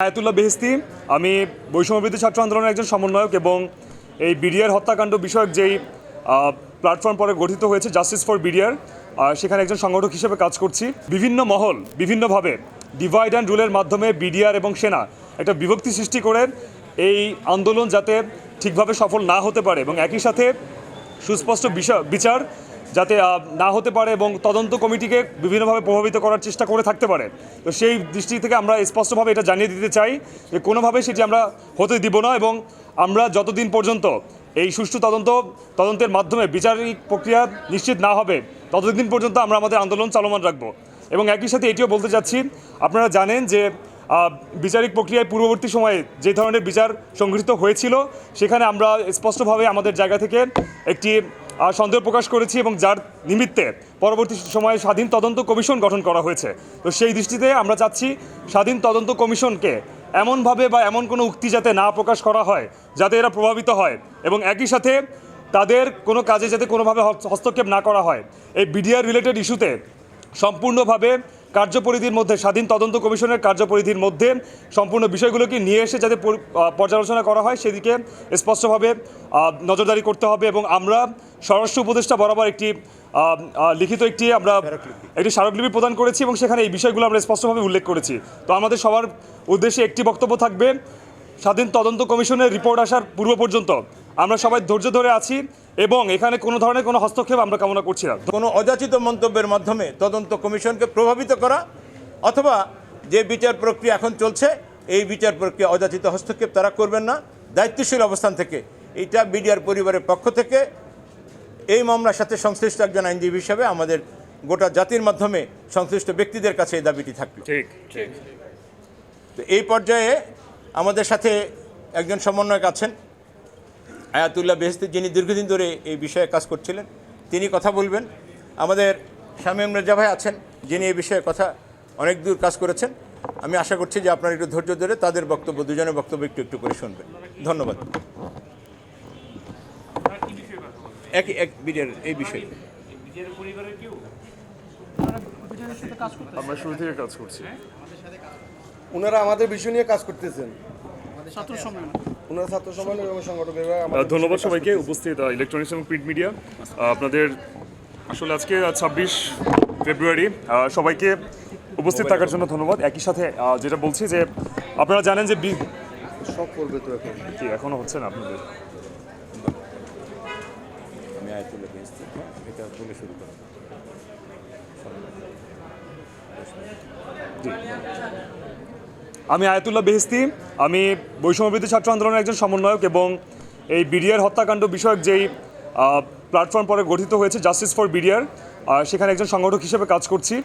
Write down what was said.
Ayatollah Bahishti আমি বৈষম্যবিদ্যুৎ ছাত্র আন্দোলনের একজন সমন্বয়ক এবং এই বিডিআর হত্যাকাণ্ড বিষয়ক যেই প্ল্যাটফর্ম পরে গঠিত হয়েছে জাস্টিস ফর বিডিআর সেখানে একজন সংগঠক হিসেবে কাজ করছি। বিভিন্ন মহল বিভিন্নভাবে ডিভাইড অ্যান্ড রুলের মাধ্যমে বিডিআর এবং সেনা একটা বিভক্তি সৃষ্টি করে এই আন্দোলন যাতে ঠিকভাবে সফল না হতে পারে এবং একই সাথে সুস্পষ্ট বিচার যাতে না হতে পারে এবং তদন্ত কমিটিকে বিভিন্নভাবে প্রভাবিত করার চেষ্টা করে থাকতে পারে। তো সেই দৃষ্টি থেকে আমরা স্পষ্টভাবে এটা জানিয়ে দিতে চাই যে কোনোভাবে সেটি আমরা হতে দিব না এবং আমরা যতদিন পর্যন্ত এই সুষ্ঠু তদন্ত, তদন্তের মাধ্যমে বিচারিক প্রক্রিয়া নিশ্চিত না হবে, ততদিন পর্যন্ত আমরা আমাদের আন্দোলন চলমান রাখব। এবং একই সাথে এটিও বলতে চাচ্ছি, আপনারা জানেন যে বিচারিক প্রক্রিয়ায় পূর্ববর্তী সময়ে যে ধরনের বিচার সংঘটিত হয়েছিল, সেখানে আমরা স্পষ্টভাবে আমাদের জায়গা থেকে একটি সন্দেহ প্রকাশ করেছি এবং যার নিমিত্তে পরবর্তী সময়ে স্বাধীন তদন্ত কমিশন গঠন করা হয়েছে। তো সেই দৃষ্টিতে আমরা চাচ্ছি স্বাধীন তদন্ত কমিশনকে এমনভাবে বা এমন কোনো উক্তি যাতে না প্রকাশ করা হয়, যাতে এরা প্রভাবিত হয় এবং একই সাথে তাদের কোনো কাজে যাতে কোনোভাবে হস্তক্ষেপ না করা হয়। এই বিডিআর রিলেটেড ইস্যুতে সম্পূর্ণভাবে কার্যপরিধির মধ্যে স্বাধীন তদন্ত কমিশনের কার্যপরিধির মধ্যে সম্পূর্ণ বিষয়গুলোকে নিয়ে এসে যাতে পর্যালোচনা করা হয় সেদিকে স্পষ্টভাবে নজরদারি করতে হবে এবং আমরা স্বরাষ্ট্র উপদেষ্টা বরাবর একটি লিখিত একটি আমরা একটি স্মারকলিপি প্রদান করেছি এবং সেখানে এই বিষয়গুলো আমরা স্পষ্টভাবে উল্লেখ করেছি। তো আমাদের সবার উদ্দেশ্যে একটি বক্তব্য থাকবে স্বাধীন তদন্ত কমিশনের রিপোর্ট আসার পূর্ব পর্যন্ত। আমরা সবাই ধৈর্য ধরে আছি এবং এখানে কোনো ধরনের কোনো হস্তক্ষেপ আমরা কামনা করছি না। কোনো অযাচিত মন্তব্যের মাধ্যমে তদন্ত কমিশনকে প্রভাবিত করা অথবা যে বিচার প্রক্রিয়া এখন চলছে এই বিচার প্রক্রিয়া অযাচিত হস্তক্ষেপ তারা করবেন না। দায়িত্বশীল অবস্থান থেকে এটা বিডিআর পরিবারের পক্ষ থেকে এই মামলার সাথে সংশ্লিষ্ট একজন আইনজীবী হিসাবে আমাদের গোটা জাতির মাধ্যমে সংশ্লিষ্ট ব্যক্তিদের কাছে এই দাবিটি থাকল। ঠিক ঠিক। তো এই পর্যায়ে আমাদের সাথে একজন সমন্বয়ক আছেন আয়াতুল্লাহ বেহস্তি যিনি দীর্ঘদিন ধরে এই বিষয়ে কাজ করছিলেন তিনি কথা বলবেন। আমাদের শামীম রেজা ভাই আছেন যিনি এই বিষয়ে কথা অনেক দূর কাজ করেছেন। আমি আশা করছি যে আপনারা একটু ধৈর্য ধরে তাদের বক্তব্য দুজনের বক্তব্য একটু একটু করে শুনবেন। ধন্যবাদ। একই এক বিটের এই বিষয়ে। আমরা শুরু থেকে কাজ করছি। ওনারা আমাদের বিষয় নিয়ে কাজ করতেছেন। ছাত্র সম্মেলন ওনারা ছাত্র সম্মেলন এবং আহ, আমাদের ধন্যবাদ সবাইকে। উপস্থিত ইলেকট্রনিক্স এবং প্রিন্ট মিডিয়া আপনাদের আসলে আজকে ছাব্বিশ ফেব্রুয়ারি সবাইকে উপস্থিত থাকার জন্য ধন্যবাদ। একই সাথে যেটা বলছি যে আপনারা জানেন যে বি- সব করবে তো এখন। কি এখনও হচ্ছে না আপনাদের? আমি আয়াতুল্লাহ বেহস্তি এটা বলে শুরু করব আমি আয়াতুল্লাহ বেহেস্তি আমি বৈষম্যবৃত্তি ছাত্র আন্দোলনের একজন সমন্বয়ক এবং এই বিডিআর হত্যাকাণ্ড বিষয়ক যেই প্ল্যাটফর্ম পরে গঠিত হয়েছে জাস্টিস ফর বিডিআর সেখানে একজন সংগঠক হিসেবে কাজ করছি।